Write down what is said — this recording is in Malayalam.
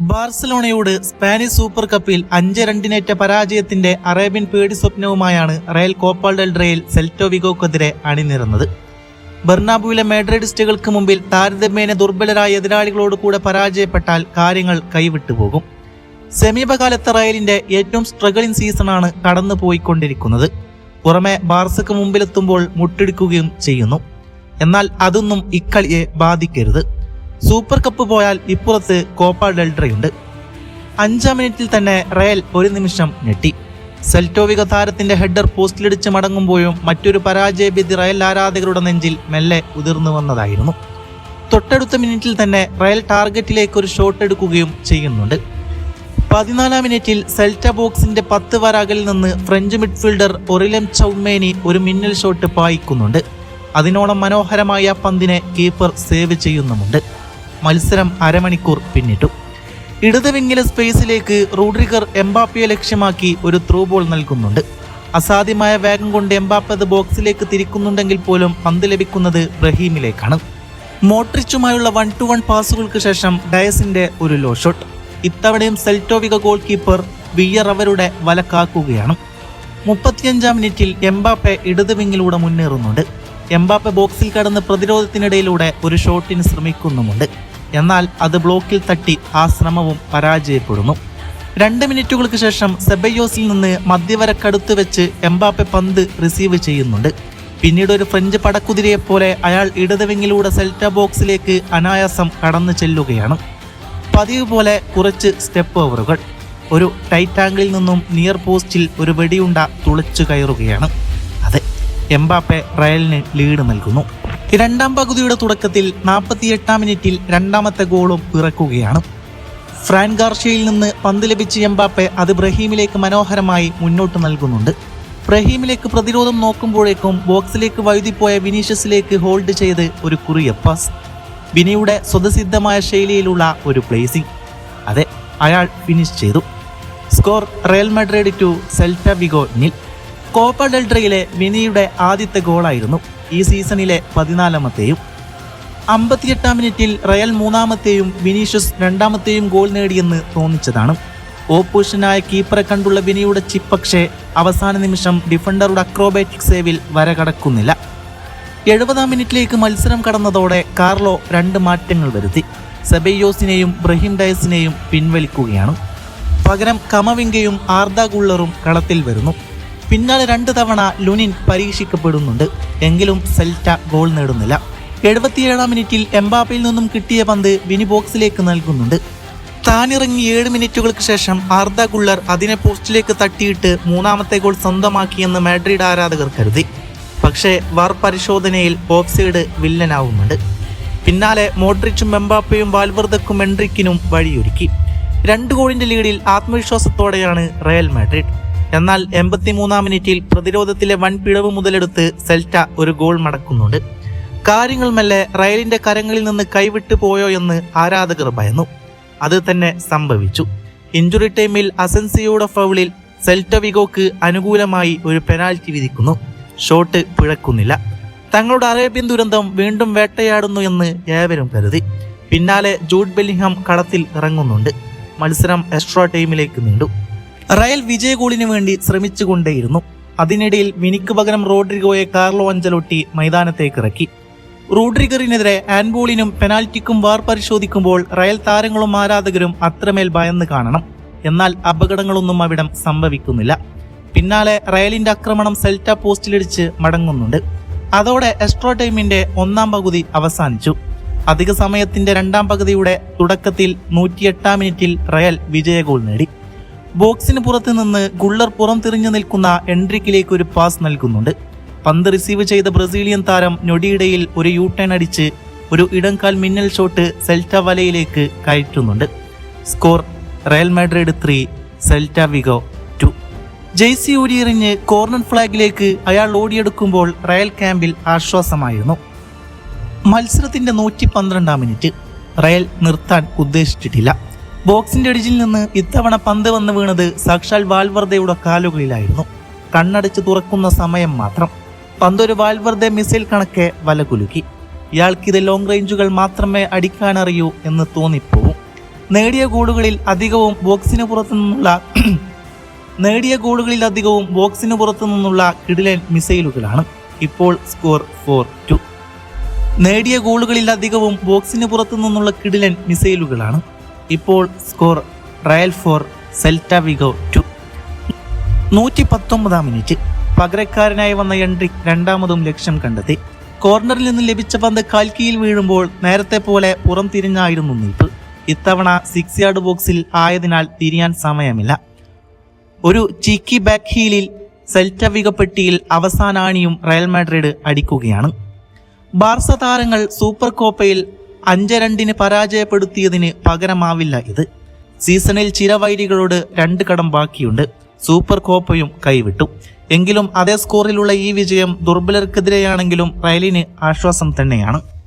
ബാർസലോണയോട് സ്പാനിഷ് സൂപ്പർ കപ്പിൽ അഞ്ച് രണ്ടിനേറ്റ പരാജയത്തിന്റെ അറേബ്യൻ പേടി സ്വപ്നവുമായാണ് റയൽ കോപ്പ ഡെൽ റേയിൽ സെൽറ്റോ വിഗോക്കെതിരെ അണിനിരന്നത്. ബെർണാബുവിലെ മാഡ്രിഡിസ്റ്റുകൾക്ക് മുമ്പിൽ താരതമ്യേന ദുർബലരായ എതിരാളികളോട് കൂടെ പരാജയപ്പെട്ടാൽ കാര്യങ്ങൾ കൈവിട്ടുപോകും സമീപകാലത്തെ റയലിന്റെ ഏറ്റവും സ്ട്രഗിളിംഗ് സീസണാണ് കടന്നു പോയിക്കൊണ്ടിരിക്കുന്നത് പുറമെ ബാർസക്ക് മുമ്പിലെത്തുമ്പോൾ മുട്ടെടുക്കുകയും ചെയ്യുന്നു. എന്നാൽ അതൊന്നും ഇക്കളിയെ ബാധിക്കരുത്. സൂപ്പർ കപ്പ് പോയാൽ ഇപ്പുറത്ത് കോപ്പ ഡെൽട്രയുണ്ട് അഞ്ചാം മിനിറ്റിൽ തന്നെ റയൽ ഒരു നിമിഷം ഞെട്ടി. സെൽറ്റോവിക താരത്തിന്റെ ഹെഡർ പോസ്റ്റിലിടിച്ച് മടങ്ങുമ്പോഴും മറ്റൊരു പരാജയഭീതി റയൽ ആരാധകരുടെ നെഞ്ചിൽ മെല്ലെ ഉതിർന്നു വന്നതായിരുന്നു. തൊട്ടടുത്ത മിനിറ്റിൽ തന്നെ റയൽ ടാർഗറ്റിലേക്ക് ഒരു ഷോട്ട് എടുക്കുകയും ചെയ്യുന്നുണ്ട്. പതിനാലാം മിനിറ്റിൽ സെൽറ്റ ബോക്സിന്റെ പത്ത് വരാകലിൽ നിന്ന് ഫ്രഞ്ച് മിഡ്ഫീൽഡർ ഒറിലം ചൗമേനി ഒരു മിന്നൽ ഷോട്ട് പായിക്കുന്നുണ്ട്. അതിനോളം മനോഹരമായ പന്തിനെ കീപ്പർ സേവ് ചെയ്യുന്നുമുണ്ട്. മത്സരം അരമണിക്കൂർ പിന്നിട്ടു. ഇടത് വിങ്ങിലെ സ്പേസിലേക്ക് റൂഡ്രിഗർ എംബാപ്പയെ ലക്ഷ്യമാക്കി ഒരു ത്രൂ ബോൾ നൽകുന്നുണ്ട്. അസാധ്യമായ വേഗം കൊണ്ട് എംബാപ്പ അത് ബോക്സിലേക്ക് തിരിക്കുന്നുണ്ടെങ്കിൽ പോലും പന്ത് ലഭിക്കുന്നത് ബ്രഹീമിലേക്കാണ് മോട്രിച്ചുമായുള്ള വൺ ടു വൺ പാസുകൾക്ക് ശേഷം ഡയസിന്റെ ഒരു ലോ ഷോട്ട് ഇത്തവണയും സെൽറ്റോവിക ഗോൾ കീപ്പർ വിയർ അവരുടെ വലക്കാക്കുകയാണ്. മുപ്പത്തിയഞ്ചാം മിനിറ്റിൽ എംബാപ്പെ ഇടതുവിങ്ങിലൂടെ മുന്നേറുന്നുണ്ട്. എംബാപ്പെ ബോക്സിൽ കടന്ന് പ്രതിരോധത്തിനിടയിലൂടെ ഒരു ഷോട്ടിന് ശ്രമിക്കുന്നുമുണ്ട്. എന്നാൽ അത് ബ്ലോക്കിൽ തട്ടി ആ ശ്രമവും പരാജയപ്പെടുന്നു. രണ്ട് മിനിറ്റുകൾക്ക് ശേഷം സെബയോസിൽ നിന്ന് മധ്യവരക്കടുത്ത് വെച്ച് എംബാപ്പെ പന്ത് റിസീവ് ചെയ്യുന്നുണ്ട്. പിന്നീട് ഒരു ഫ്രഞ്ച് പടക്കുതിരയെപ്പോലെ അയാൾ ഇടതുവിങ്ങിലൂടെ സെൽറ്റ ബോക്സിലേക്ക് അനായാസം കടന്നു ചെല്ലുകയാണ്. പതിവ് പോലെ കുറച്ച് സ്റ്റെപ്പ് ഓവറുകൾ. ഒരു ടൈറ്റ് ആംഗിളിൽ നിന്നും നിയർ പോസ്റ്റിൽ ഒരു വെടിയുണ്ട തുളച്ചു കയറുകയാണ്. എംബാപ്പെ റയലിന് ലീഡ് നൽകുന്നു. രണ്ടാം പകുതിയുടെ തുടക്കത്തിൽ നാൽപ്പത്തിയെട്ടാം മിനിറ്റിൽ രണ്ടാമത്തെ ഗോളും പിറക്കുകയാണ്. ഫ്രാൻ ഗാർഷ്യയിൽ നിന്ന് പന്ത് ലഭിച്ച എംബാപ്പെ അത് ബ്രഹീമിലേക്ക് മനോഹരമായി മുന്നോട്ട് നൽകുന്നുണ്ട്. ബ്രഹീമിലേക്ക് പ്രതിരോധം നോക്കുമ്പോഴേക്കും ബോക്സിലേക്ക് വഴുതിപ്പോയ വിനീഷ്യസിലേക്ക് ഹോൾഡ് ചെയ്ത് ഒരു കുറിയ പാസ് വിനിയുടെ സ്വതസിദ്ധമായ ശൈലിയിലുള്ള ഒരു പ്ലേസിംഗ് അതെ അയാൾ ഫിനിഷ് ചെയ്തു. Score Real Madrid two Celta Vigo nil. Copa ഡെൽട്രയിലെ വിനിയുടെ ആദ്യത്തെ ഗോളായിരുന്നു ഈ സീസണിലെ പതിനാലാമത്തെയും. അമ്പത്തിയെട്ടാം മിനിറ്റിൽ റയൽ മൂന്നാമത്തെയും വിനീഷ്യസ് രണ്ടാമത്തെയും ഗോൾ നേടിയെന്ന് തോന്നിച്ചതാണ്. ഓപ്പോസിഷനായ കീപ്പറെ കണ്ടുള്ള വിനിയുടെ ചിപ്പ് പക്ഷേ അവസാന നിമിഷം ഡിഫൻഡറുടെ അക്രോബാറ്റിക് സേവിൽ വരകടക്കുന്നില്ല. എഴുപതാം മിനിറ്റിലേക്ക് മത്സരം കടന്നതോടെ കാർലോ രണ്ട് മാറ്റങ്ങൾ വരുത്തി. സെബയോസിനെയും ബ്രഹിം ഡയസിനെയും പിൻവലിക്കുകയാണ്. പകരം കമവിങ്കയും ആർദ ഗുള്ളറും കളത്തിൽ വരുന്നു. പിന്നാലെ രണ്ട് തവണ ലുനിൻ പരീക്ഷിക്കപ്പെടുന്നുണ്ട്. എങ്കിലും സെൽറ്റ ഗോൾ നേടുന്നില്ല. എഴുപത്തിയേഴാം മിനിറ്റിൽ എംബാപ്പയിൽ നിന്നും കിട്ടിയ പന്ത് വിനി ബോക്സിലേക്ക് നൽകുന്നുണ്ട്. താനിറങ്ങി ഏഴ് മിനിറ്റുകൾക്ക് ശേഷം ആർദ ഗുള്ളർ അതിനെ പോസ്റ്റിലേക്ക് തട്ടിയിട്ട് മൂന്നാമത്തെ ഗോൾ സ്വന്തമാക്കിയെന്ന് മാഡ്രിഡ് ആരാധകർ കരുതി. പക്ഷേ വാർ പരിശോധനയിൽ ഓഫ്സൈഡ് വില്ലനാവുന്നുണ്ട്. പിന്നാലെ മോഡ്രിച്ചും എംബാപ്പയും വാൽവർദക്കും എൻട്രിക്കിനും വഴിയൊരുക്കി. രണ്ട് ഗോളിന്റെ ലീഡിൽ ആത്മവിശ്വാസത്തോടെയാണ് റയൽ മാഡ്രിഡ്. എന്നാൽ എൺപത്തിമൂന്നാം മിനിറ്റിൽ പ്രതിരോധത്തിലെ വൻ പിഴവ് മുതലെടുത്ത് സെൽറ്റ ഒരു ഗോൾ മടക്കുന്നുണ്ട്. കാര്യങ്ങൾ മെല്ലെ റയലിന്റെ കരങ്ങളിൽ നിന്ന് കൈവിട്ടു പോയോ എന്ന് ആരാധകർ ഭയന്നു. അത് തന്നെ സംഭവിച്ചു. ഇഞ്ചുറി ടൈമിൽ അസൻസിയോയുടെ ഫൗളിൽ സെൽറ്റ വിഗോക്ക് അനുകൂലമായി ഒരു പെനാൽറ്റി വിധിക്കുന്നു. ഷോട്ട് പിഴക്കുന്നില്ല. തങ്ങളുടെ അറേബ്യൻ ദുരന്തം വീണ്ടും വേട്ടയാടുന്നു എന്ന് ഏവരും കരുതി. പിന്നാലെ ജൂഡ് ബെല്ലിംഗ്ഹാം കളത്തിൽ ഇറങ്ങുന്നുണ്ട്. മത്സരം എക്സ്ട്രാ ടൈമിലേക്ക് നീണ്ടു. റയൽ വിജയ ഗോളിന് വേണ്ടി ശ്രമിച്ചുകൊണ്ടേയിരുന്നു. അതിനിടയിൽ മിനിക്ക് പകരം റോഡ്രിഗോയെ കാർലോ അഞ്ചലോട്ടി മൈതാനത്തേക്ക് ഇറക്കി. റോഡ്രിഗറിനെതിരെ ആൻബോളിനും പെനാൽറ്റിക്കും വാർ പരിശോധിക്കുമ്പോൾ റയൽ താരങ്ങളും ആരാധകരും അത്രമേൽ ഭയന്ന് കാണണം. എന്നാൽ അപകടങ്ങളൊന്നും അവിടം സംഭവിക്കുന്നില്ല. പിന്നാലെ റയലിന്റെ ആക്രമണം സെൽറ്റ പോസ്റ്റിലിടിച്ച് മടങ്ങുന്നുണ്ട്. അതോടെ എക്സ്ട്രാ ടൈമിന്റെ ഒന്നാം പകുതി അവസാനിച്ചു. അധിക സമയത്തിന്റെ രണ്ടാം പകുതിയുടെ തുടക്കത്തിൽ നൂറ്റിയെട്ടാം മിനിറ്റിൽ റയൽ വിജയ ഗോൾ നേടി. ബോക്സിന് പുറത്ത് നിന്ന് ഗുള്ളർ പുറം തിരിഞ്ഞു നിൽക്കുന്ന എൻട്രിക്കിലേക്ക് ഒരു പാസ് നൽകുന്നുണ്ട്. പന്ത് റിസീവ് ചെയ്ത ബ്രസീലിയൻ താരം ഞൊടിയിടയിൽ ഒരു യു ടേൺ അടിച്ച് ഒരു ഇടംകാൽ മിന്നൽ ഷോട്ട് സെൽറ്റ വലയിലേക്ക് കയറ്റുന്നുണ്ട്. Score Real Madrid three Celta Vigo two. Jaicy ഊരിയെറിഞ്ഞ് കോർണർ ഫ്ലാഗിലേക്ക് അയാൾ ഓടിയെടുക്കുമ്പോൾ റയൽ ക്യാമ്പിൽ ആശ്വാസമായിരുന്നു. മത്സരത്തിന്റെ നൂറ്റി പന്ത്രണ്ടാം മിനിറ്റ്. റയൽ നിർത്താൻ ഉദ്ദേശിച്ചിട്ടില്ല. ബോക്സിന്റെ അടിച്ചിൽ നിന്ന് ഇത്തവണ പന്ത് വന്ന് വീണത് സാക്ഷാൽ വാൽവർദയുടെ കാലുകളിലായിരുന്നു. കണ്ണടച്ച് തുറക്കുന്ന സമയം മാത്രം. പന്തൊരു വാൽവർദെ മിസൈൽ കണക്കെ വല കുലുക്കി. ഇയാൾക്കിത് ലോങ് റേഞ്ചുകൾ മാത്രമേ അടിക്കാനറിയൂ എന്ന് തോന്നിപ്പോവും. നേടിയ ഗോളുകളിൽ അധികവും ബോക്സിന് പുറത്തു നിന്നുള്ള നേടിയ ഗോളുകളിൽ അധികവും ബോക്സിന് പുറത്തു നിന്നുള്ള കിടിലൻ മിസൈലുകളാണ്. ഇപ്പോൾ സ്കോർ ഫോർ ടു നേടിയ ഗോളുകളിൽ അധികവും ബോക്സിന് പുറത്തു നിന്നുള്ള കിടിലൻ മിസൈലുകളാണ്. ഇപ്പോൾ score Real four Celta Vigo two. നൂറ്റി പത്തൊമ്പതാം മിനിറ്റ്. പകരക്കാരനായി വന്ന എൻട്രിക് രണ്ടാമതും ലക്ഷ്യം കണ്ടെത്തി. കോർണറിൽ നിന്ന് ലഭിച്ച പന്ത് കാൽക്കിയിൽ വീഴുമ്പോൾ നേരത്തെ പോലെ പുറം തിരിഞ്ഞായിരുന്നു നിൽപ്പ്. ഇത്തവണ സിക്സ് യാർഡ് ബോക്സിൽ ആയതിനാൽ തിരിയാൻ സമയമില്ല. ഒരു ചിക്കി ബാക്ക് ഹീലിൽ സെൽറ്റ വിഗ പെട്ടിയിൽ അവസാനാണിയും റയൽ മാഡ്രിഡ് അടിക്കുകയാണ്. ബാർസ താരങ്ങൾ സൂപ്പർ കോപ്പയിൽ അഞ്ച് രണ്ടിന് പരാജയപ്പെടുത്തിയതിന് പകരമാവില്ല ഇത്. സീസണിൽ ചിരവൈരികളോട് രണ്ട് കടം ബാക്കിയുണ്ട്. സൂപ്പർ കോപ്പയും കൈവിട്ടു. എങ്കിലും അതേ സ്കോറിലുള്ള ഈ വിജയം ദുർബലർക്കെതിരെയാണെങ്കിലും റയലിന് ആശ്വാസം തന്നെയാണ്.